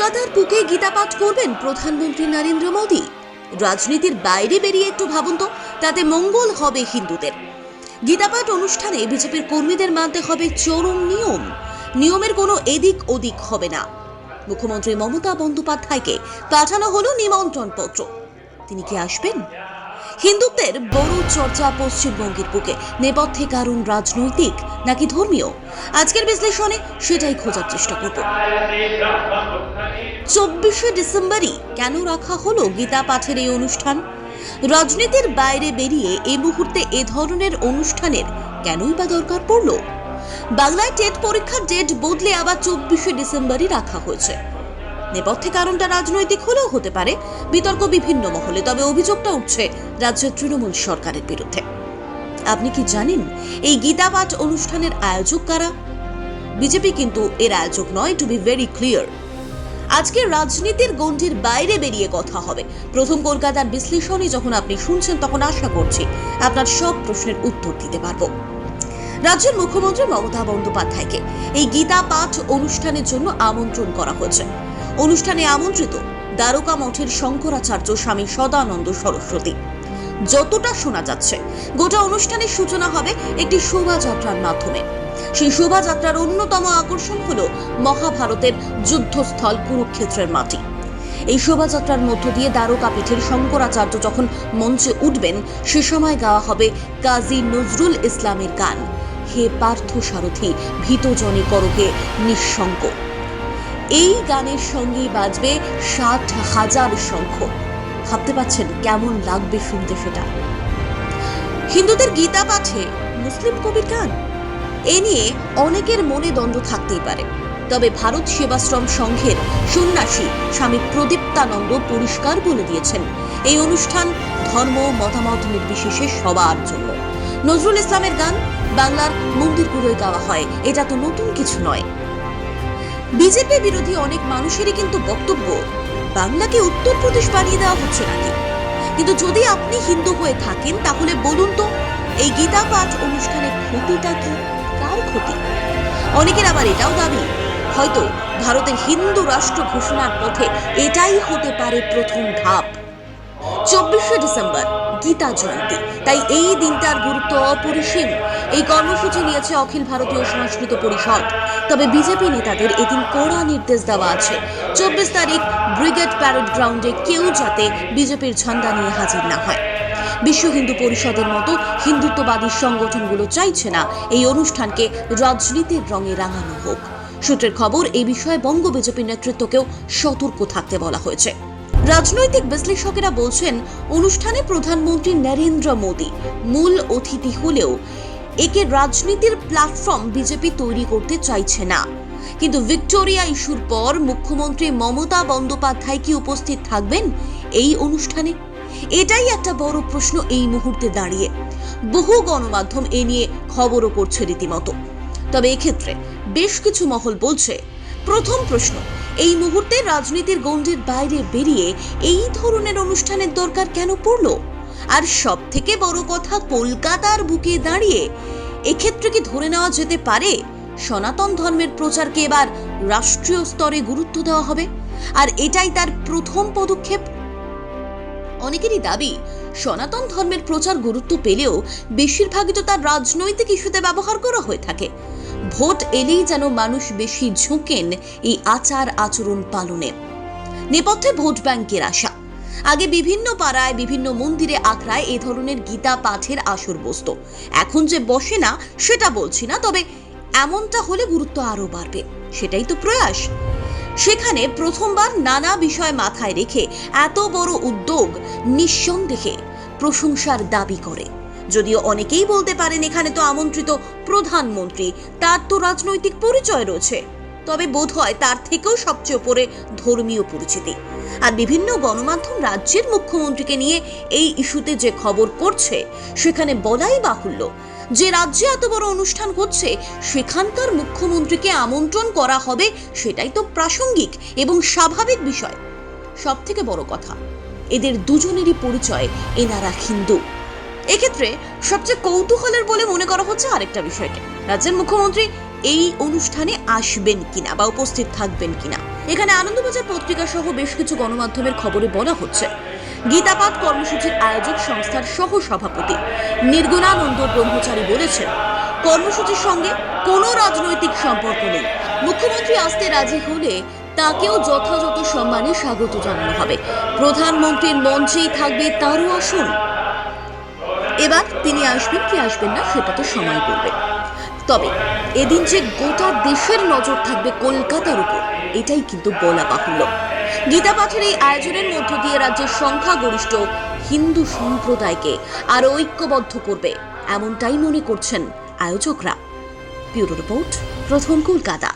কলকাতার বুকে গীতাপাঠ করবেন প্রধানমন্ত্রী নরেন্দ্র মোদী। রাজনীতির বাইরে বেরিয়ে একটু ভাবুন তো, তাতে মঙ্গল হবে হিন্দুদের। গীতাপাঠ অনুষ্ঠানে বিজেপির কর্মীদের মানতে হবে চরম নিয়ম। নিয়মের কোনো এদিক ওদিক হবে না। মুখ্যমন্ত্রী মমতা বন্দ্যোপাধ্যায়কে পাঠানো হলো নিমন্ত্রণ পত্র তিনি কি আসবেন? হিন্দুত্বের বড় চর্চা পশ্চিমবঙ্গের বুকে। নেপথ্যে কারণ রাজনৈতিক নাকি ধর্মীয়? আজকের বিশ্লেষণে সেটাই খোঁজার চেষ্টা করব। চব্বিশে ডিসেম্বরই কেন রাখা হলো গীতা পাঠের এই অনুষ্ঠান? রাজনীতির বাইরে বেরিয়ে এই মুহূর্তে এ ধরনের অনুষ্ঠানের কেনই বা দরকার পড়ল? বাংলায় টেট পরীক্ষার ডেট বদলে আবার চব্বিশে ডিসেম্বরই রাখা হয়েছে। নেপথ্যে কারণটা রাজনৈতিক হলেও হতে পারে। বিতর্ক বিভিন্ন মহলে, তবে অভিযোগটা উঠছে রাজ্যের তৃণমূল সরকারের বিরুদ্ধে। আপনি কি জানেন এই গীতা পাঠ অনুষ্ঠানের আয়োজক কারা? বিজেপি কিন্তু এর আয়োজক নয় টু বি ভেরি ক্লিয়ার আজকে রাজনীতির গণ্ডির বাইরে বেরিয়ে কথা হবে। প্রথম কলকাতার বিশ্লেষণই যখন আপনি শুনছেন, তখন আশা করছি আপনার সব প্রশ্নের উত্তর দিতে পারব। রাজ্যের মুখ্যমন্ত্রী মমতা বন্দ্যোপাধ্যায়কে এই গীতা পাঠ অনুষ্ঠানের জন্য আমন্ত্রণ করা হয়েছে। অনুষ্ঠানে আমন্ত্রিত দ্বারকা মঠের শঙ্করাচার্য স্বামী সদানন্দ সরস্বতী। যতটা শোনা যাচ্ছে, গোটা অনুষ্ঠানের সূচনা হবে একটি শোভাযাত্রার মাধ্যমে। সেই শোভাযাত্রার অন্যতম আকর্ষণ হল মহাভারতের যুদ্ধস্থল কুরুক্ষেত্রের মাটি। এই শোভাযাত্রার মধ্য দিয়ে দ্বারকা পীঠের শঙ্করাচার্য যখন মঞ্চে উঠবেন, সে সময় গাওয়া হবে কাজী নজরুল ইসলামের গান। হে পার্থ সারথি, ভীত জনে করকে নিঃশঙ্ক এই গানের সঙ্গেই বাজবে ষাট হাজার শঙ্খ ভাবতে পাচ্ছেন কেমন লাগবে শুনতে সেটা? হিন্দুদের গীতা পাঠে মুসলিম কবির গান? এ নিয়ে অনেকের মনে দ্বন্দ্ব থাকতেই পারে। তবে ভারত সেবাশ্রম সংঘের সন্ন্যাসী স্বামী প্রদীপ্তানন্দ পরিষ্কার বলে দিয়েছেন, এই অনুষ্ঠান ধর্ম, মতামত নির্বিশেষে সবার জন্য। নজরুল ইসলামের গান, বাংলার মন্দিরগুলোয় গাওয়া হয়, এটা তো নতুন কিছু নয়। বিজেপি বিরোধী অনেক মানুষেরই কিন্তু বক্তব্য, বাংলাকে উত্তরপ্রদেশ বানিয়ে দেওয়া হচ্ছে নাকি? কিন্তু যদি আপনি হিন্দু হয়ে থাকেন, তাহলে বলুন তো, এই গীতা পাঠ অনুষ্ঠানের ক্ষতিটা কি? কার ক্ষতি? অনেকের আবার এটাও দাবি, হয়তো ভারতের হিন্দু রাষ্ট্র ঘোষণার পথে এটাই হতে পারে প্রথম ধাপ। চব্বিশে ডিসেম্বর গীতা জয়ন্তী। তাই এই দিনটার গুরুত্ব অপরিসীম। এই কর্মসূচি নিয়েছে অখিল ভারতীয় সংস্কৃত পরিষদ। তবে বিজেপি নেতাদের এদিন কড়া নির্দেশ দেওয়া আছে। চব্বিশ তারিখ ব্রিগেড প্যারেড গ্রাউন্ডে কেউ যাতে বিজেপির ঝান্ডা নিয়ে হাজির না হয়। বিশ্ব হিন্দু পরিষদের মতো হিন্দুত্ববাদী সংগঠনগুলো চাইছে না এই অনুষ্ঠানকে রাজনীতির রঙে রাঙানো হোক। সূত্রের খবর এই বিষয়ে বঙ্গ বিজেপি নেতৃত্বকেও সতর্ক থাকতে বলা হয়েছে। রাজনৈতিক বিশ্লেষকেরা বলছেন, অনুষ্ঠানে প্রধানমন্ত্রী নরেন্দ্র মোদী মূল অতিথি হলেও একে রাজনীতির প্ল্যাটফর্ম বিজেপি তৈরি করতে চাইছে না। কিন্তু ভিক্টোরিয়া ইস্যুর পর মুখ্যমন্ত্রী মমতা বন্দ্যোপাধ্যায় কি উপস্থিত থাকবেন এই অনুষ্ঠানে? এটাই একটা বড় প্রশ্ন এই মুহূর্তে দাঁড়িয়ে। বহু গণমাধ্যম এ নিয়ে খবরও করছে রীতিমতো। তবে এক্ষেত্রে বেশ কিছু মহল বলছে, প্রথম প্রশ্ন এই মুহূর্তে রাজনীতির গণ্ডির বাইরে বেরিয়ে এই ধরনের অনুষ্ঠানের দরকার কেন পড়ল? আর সব থেকে বড় কথা, কলকাতার বুকে দাঁড়িয়ে এক্ষেত্রে কি ধরে নেওয়া যেতে পারে? সনাতন ধর্মের প্রচারকে এবার রাষ্ট্রীয় স্তরে গুরুত্ব দেওয়া হবে। আর এটাই তার প্রথম পদক্ষেপ। অনেকেরই দাবি, সনাতন ধর্মের প্রচার গুরুত্ব পেলেও বেশিরভাগই তো তার রাজনৈতিক ইস্যুতে ব্যবহার করা হয়ে থাকে। ভোট এলেই যেন মানুষ বেশি ঝুঁকেন এই আচার আচরণ পালনে। নেপথ্যে ভোট ব্যাংকের আশা। আগে বিভিন্ন পাড়ায়, বিভিন্ন মন্দিরে আখড়ায় এ ধরনের গীতা পাঠের আসর বসত। এখন যে বসে না, সেটা বলছি না, তবে এমনটা হলে গুরুত্ব আরও বাড়বে। সেটাই তো প্রয়াস। সেখানে প্রথমবার নানা বিষয় মাথায় রেখে এত বড় উদ্যোগ নিঃসন্দেহে প্রশংসার দাবি করে। যদিও অনেকেই বলতে পারেন এখানে তো আমন্ত্রিত প্রধানমন্ত্রী, তার তো রাজনৈতিক পরিচয় রয়েছে। তবে বোধ হয় তার থেকেও সবচেয়ে উপরে ধর্মীয় পরিচিতি। আর বিভিন্ন গণমাধ্যম রাজ্যের মুখ্যমন্ত্রীকে নিয়ে এই ইস্যুতে যে খবর করছে, সেখানে বলাই বাহুল্য। যে রাজ্যে এত বড় অনুষ্ঠান হচ্ছে সেখানকার মুখ্যমন্ত্রীকে আমন্ত্রণ করা হবে, সেটাই তো প্রাসঙ্গিক এবং স্বাভাবিক বিষয়। সব থেকে বড় কথা, এদের দুজনেরই পরিচয় এনারা হিন্দু। এক্ষেত্রে সবচেয়ে কৌতূহলের বলে মনে করা হচ্ছে আরেকটা বিষয়কে। রাজ্যের মুখ্যমন্ত্রী এই অনুষ্ঠানে আসবেন কিনা বা উপস্থিত থাকবেন কিনা? এখানে আনন্দবাজার পত্রিকা সহ বেশ কিছু গণমাধ্যমের খবরে বলা হচ্ছে গীতাপাঠ কর্মসূচির আয়োজক সংস্থার সহ সভাপতি নির্গুণানন্দ ব্রহ্মচারী বলেছেন, কর্মসূচির সঙ্গে কোনো রাজনৈতিক সম্পর্ক নেই। মুখ্যমন্ত্রী আসতে রাজি হলে তাকেও যথাযথ সম্মানে স্বাগত জানানো হবে। প্রধানমন্ত্রীর মঞ্চেই থাকবে তারও আসন। এবার তিনি আসবেন কি আসবেন না সেটা তো সময় বলবে। তবে এদিন যে গোটা দেশের নজর থাকবে কলকাতার উপর, এটাই কিন্তু বলা বাহুল্য। গীতা পাঠের এই আয়োজনের মধ্য দিয়ে রাজ্যের সংখ্যাগরিষ্ঠ হিন্দু সম্প্রদায়কে আরও ঐক্যবদ্ধ করবে, এমনটাই মনে করছেন আয়োজকরা। ব্যুরো রিপোর্ট, প্রথম কলকাতা।